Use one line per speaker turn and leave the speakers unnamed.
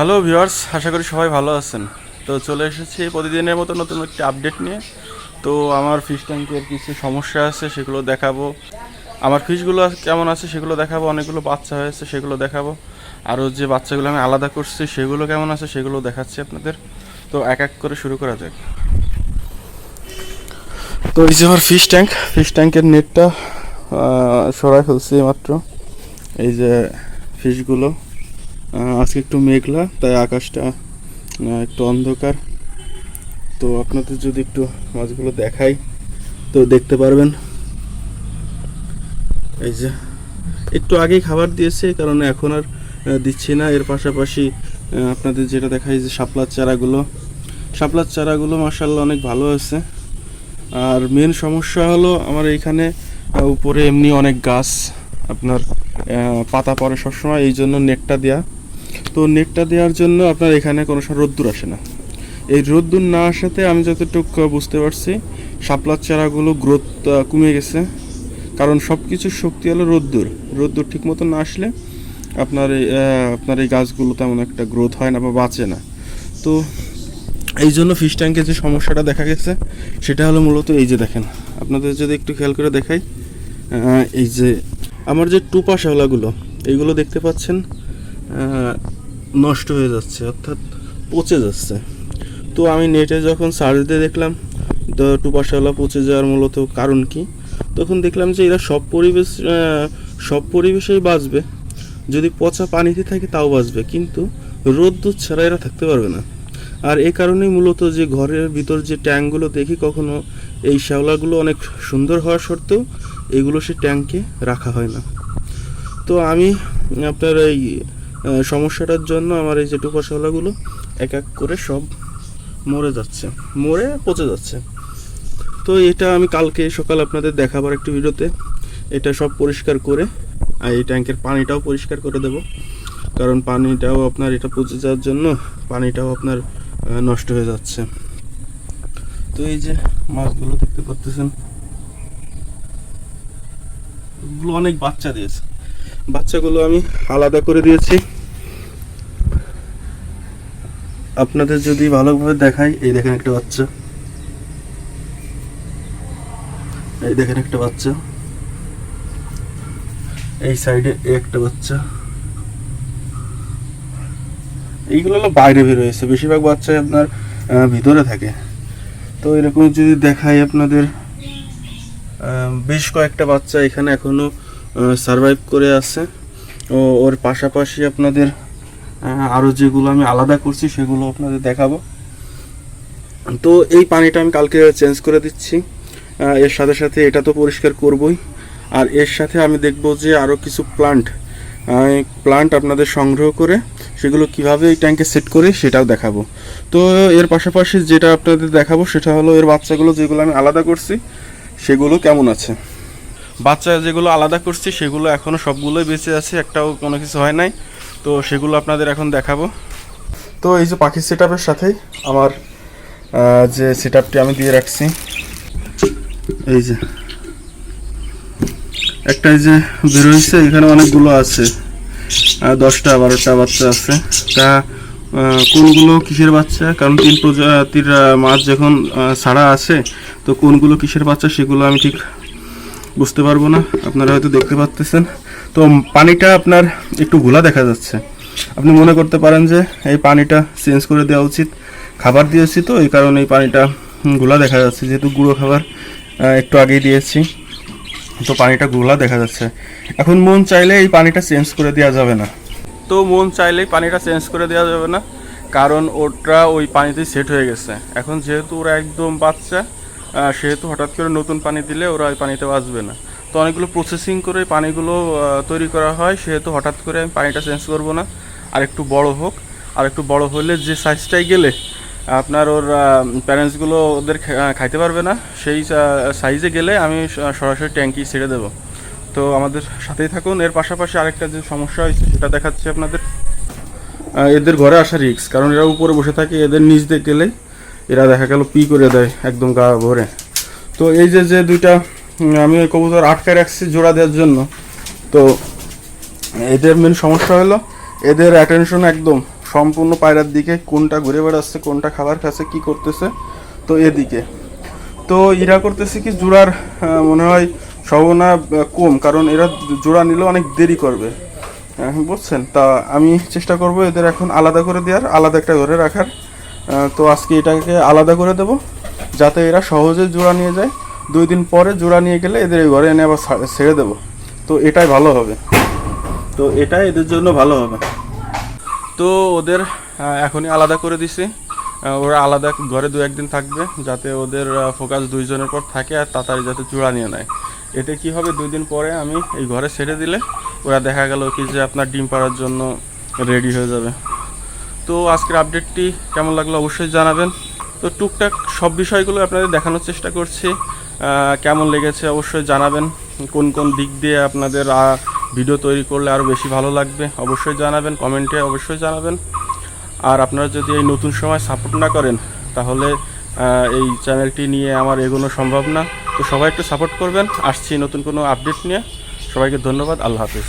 Hello viewers আশা করি সবাই ভালো আছেন। তো চলে এসেছি প্রতিদিনের মতো নতুন একটি আপডেট নিয়ে। তো আমার ফিশ ট্যাঙ্কের কিছু সমস্যা আছে, সেগুলো দেখাবো। আমার ফিশগুলো কেমন আছে, সেগুলো দেখাবো। অনেকগুলো বাচ্চা হয়েছে, সেগুলো দেখাবো। আরও যে বাচ্চাগুলো আমি আলাদা করছি, সেগুলো কেমন আছে, সেগুলো দেখাচ্ছি আপনাদের। তো এক এক করে শুরু করা যাক। তো এই যে আমার ফিশ ট্যাঙ্ক ফিশ ট্যাঙ্কের নেটটা সরাই ফেলছি মাত্র এই যে ফিশগুলো আজকে একটু মেঘলা, তাই আকাশটা একটু অন্ধকার। তো আপনাদের যদি একটু মাছগুলো দেখাই, তো দেখতে পারবেন। এই যে, একটু আগেই খাবার দিয়েছে কারণ এখন আর দিচ্ছি না। এর পাশাপাশি আপনাদের যেটা দেখাই যে শাপলার চারাগুলো। শাপলার চারাগুলো মার্শাল্লাহ অনেক ভালো আছে। আর মেন সমস্যা হলো আমার এইখানে উপরে এমনি অনেক গাছ। আপনার পাতা পড়ে সবসময়, এই জন্য নেটটা দেয়া। তো নেটটা দেওয়ার জন্য আপনার এখানে কোনো রোদ্দুর আসে না। এই রোদ্দুর না আসাতে আমি যতটুকু বুঝতে পারছি, শাপলার চারাগুলো গ্রোথ কমে গেছে। কারণ সব কিছুর শক্তি হলো রোদ্দুর। রোদ্দুর ঠিক মতো না আসলে আপনার এই আপনার এই গাছগুলো তেমন একটা গ্রোথ হয় না বা বাঁচে না। তো এই জন্য ফিশ ট্যাঙ্কে যে সমস্যাটা দেখা গেছে, সেটা হলো মূলত এই যে দেখেন। আপনাদের যদি একটু খেয়াল করে দেখাই এই যে আমার যে টুপা শ্যাওলাগুলো এইগুলো দেখতে পাচ্ছেন? নষ্ট হয়ে যাচ্ছে, অর্থাৎ পচে যাচ্ছে। তো আমি নেটে যখন সার্চ দিয়ে দেখলাম, তো টুপা শ্যাওলা পচে যাওয়ার মূলত কারণ কি? তখন দেখলাম যে এরা সব পরিবেশ সব পরিবেশেই বাঁচবে। যদি পচা পানিতে থাকে তাও বাঁচবে, কিন্তু রোদ্দুর ছাড়া এরা থাকতে পারবে না। আর এ কারণেই মূলত যে ঘরের ভিতর যে ট্যাঙ্কগুলো দেখি, কখনো এই শ্যাওলাগুলো অনেক সুন্দর হওয়া সত্ত্বেও এগুলো সে ট্যাঙ্কে রাখা হয় না। তো আমি আপনার এই সমস্যাটার জন্য আমার এই যে টুপা শ্যাওলাগুলো এক এক করে সব মরে যাচ্ছে, মরে পচে যাচ্ছে। তো এটা আমি কালকে সকাল আপনাদের দেখাবার একটি ভিডিওতে এটা সব পরিষ্কার করে আর এই ট্যাঙ্কের পানিটাও পরিষ্কার করে দেব। কারণ পানিটাও আপনার এটা পচে যাওয়ার জন্য পানিটাও আপনার নষ্ট হয়ে যাচ্ছে। তো এই যে মাছগুলো দেখতে পাচ্ছেন অনেক বাচ্চা দিয়েছে। বাচ্চাগুলো আমি আলাদা করে দিয়েছি। আপনাদের যদি ভালোভাবে দেখাই, এই দেখেন একটা বাচ্চা। এই দেখেন একটা বাচ্চা। এই সাইডে একটা বাচ্চা। এইগুলো হলো বাইরে বের হয়েছে। বেশিরভাগ বাচ্চাই আপনার ভিতরে থাকে। তো এরকম যদি দেখাই আপনাদের বেশ কয়েকটা বাচ্চা এখানে এখনও সারভাইভ করে আছে। ও, ওর পাশাপাশি আপনাদের আহ, আরও যেগুলো আমি আলাদা করছি সেগুলো আপনাদের দেখাবো। তো এই পানিটা আমি কালকে চেঞ্জ করে দিচ্ছি। এর সাথে সাথে এটা তো পরিষ্কার করবই। আর এর সাথে আমি দেখব যে আরও কিছু প্লান্ট প্লান্ট আপনাদের সংগ্রহ করে সেগুলো কীভাবে এই ট্যাঙ্কে সেট করে সেটাও দেখাবো। তো এর পাশাপাশি যেটা আপনাদের দেখাবো সেটা হলো এর বাচ্চাগুলো যেগুলো আমি আলাদা করছি সেগুলো কেমন আছে? বাচ্চা যেগুলো আলাদা করছি সেগুলো এখনও সবগুলোই বেঁচে আছে একটাও কোনো কিছু হয় নাই। তো সেগুলো আপনাদের এখন দেখাবো। তো এই যে পাখির সেট সাথেই আমার যে সেট আপটি আমি দিয়ে রাখছি, এই যে। একটা এই যে বেরোইছে এখানে অনেকগুলো আছে। দশটা, বারোটা বাচ্চা আছে। তা কোনগুলো কিসের বাচ্চা? কারণ তিন প্রজাতির মাছ যখন ছাড়া আছে, তো কোনগুলো কিসের বাচ্চা সেগুলো আমি ঠিক বুঝতে পারব না। আপনারা হয়তো দেখতে পাচ্তেছেন তো পানিটা আপনার একটু ঘোলা দেখা যাচ্ছে। আপনি মনে করতে পারেন যে এই পানিটা চেঞ্জ করে দেওয়া উচিত। খাবার দিয়েছি তো, এই কারণে এই পানিটা ঘোলা দেখা যাচ্ছে। যেহেতু গুঁড়ো খাবার একটু আগেই দিয়েছি, তো পানিটা ঘোলা দেখা যাচ্ছে। এখন মন চাইলে এই পানিটা চেঞ্জ করে দেওয়া যাবে না। তো মন চাইলেই পানিটা চেঞ্জ করে দেওয়া যাবে না, কারণ ওটা ওই পানিতেই সেট হয়ে গেছে। এখন যেহেতু ওরা একদম বাচ্চা সেহেতু হঠাৎ করে নতুন পানি দিলে ওরা ওই পানিতে বাঁচবে না। তো অনেকগুলো প্রসেসিং করে পানিগুলো তৈরি করা হয়। সেহেতু হঠাৎ করে আমি পানিটা চেঞ্জ করব না। আর একটু বড় হোক। আর একটু বড় হলে যে সাইজটাই গেলে, আপনার ওর প্যারেন্টসগুলো ওদের খাইতে পারবে না, সেই সাইজে গেলে আমি সরাসরি ট্যাঙ্কি ছেড়ে দেবো। তো আমাদের সাথেই থাকুন। এর পাশাপাশি আরেকটা যে সমস্যা হয়েছে, সেটা দেখাচ্ছি আপনাদের। এদের ঘরে আসা রিক্স কারণ এরা উপরে বসে থাকে, এদের নিচ দিয়ে গেলেই এরা দেখা গেল পি করে দেয়, একদম গা ভরে। তো এই যে যে দুইটা আমি ওই কবুতর আটকায় রাখছি জোড়া দেওয়ার জন্য। তো এদের মেন সমস্যা হলো, এদের অ্যাটেনশন একদম সম্পূর্ণ পায়রার দিকে, কোনটা ঘুরে বেড়াচ্ছে, কোনটা খাবার খাচ্ছে, কি করতেছে, তো এদিকে। তো এরা করতেছে কি, জোড়ার মনে হয় সম্ভাবনা কম, কারণ এরা জোড়া নিলে অনেক দেরি করবে। বুঝছেন? তা আমি চেষ্টা করব এদের এখন আলাদা করে দেওয়ার, আলাদা একটা ঘরে রাখার। তো আজকে এটাকে আলাদা করে দেব, যাতে এরা সহজে জোড়া নিয়ে যায়। দুই দিন পরে জোড়া নিয়ে গেলে এদের ঘরে এনে আবার ছেড়ে দেবো। তো এটাই ভালো হবে। তো এটাই এদের জন্য ভালো হবে। তো ওদের এখনই আলাদা করে দিছি। ওরা আলাদা ঘরে দু একদিন থাকবে যাতে ওদের ফোকাস দুইজনের পর থাকে আর তাড়াতাড়ি যাতে জোড়া নিয়ে নেয়। এতে কি হবে? দুই দিন পরে আমি এই ঘরে ছেড়ে দিলে ওরা দেখা গেল কি যে আপনার ডিম পাড়ার জন্য রেডি হয়ে যাবে। তো আজকের আপডেটটি কেমন লাগল অবশ্যই জানাবেন। তো টুকটাক সব বিষয়গুলো আপনাদের দেখানোর চেষ্টা করছি। কেমন লেগেছে অবশ্যই জানাবেন। কোন কোন দিক দিয়ে আপনাদের ভিডিও তৈরি করলে আরও বেশি ভালো লাগবে অবশ্যই জানাবেন কমেন্টে অবশ্যই জানাবেন। আর আপনারা যদি এই নতুন সময় সাপোর্ট না করেন, তাহলে এই চ্যানেলটি নিয়ে আমার এগোনো সম্ভব না। তো সবাই একটু সাপোর্ট করবেন। আসছি নতুন কোনো আপডেট নিয়ে। সবাইকে ধন্যবাদ। আল্লাহ হাফিজ।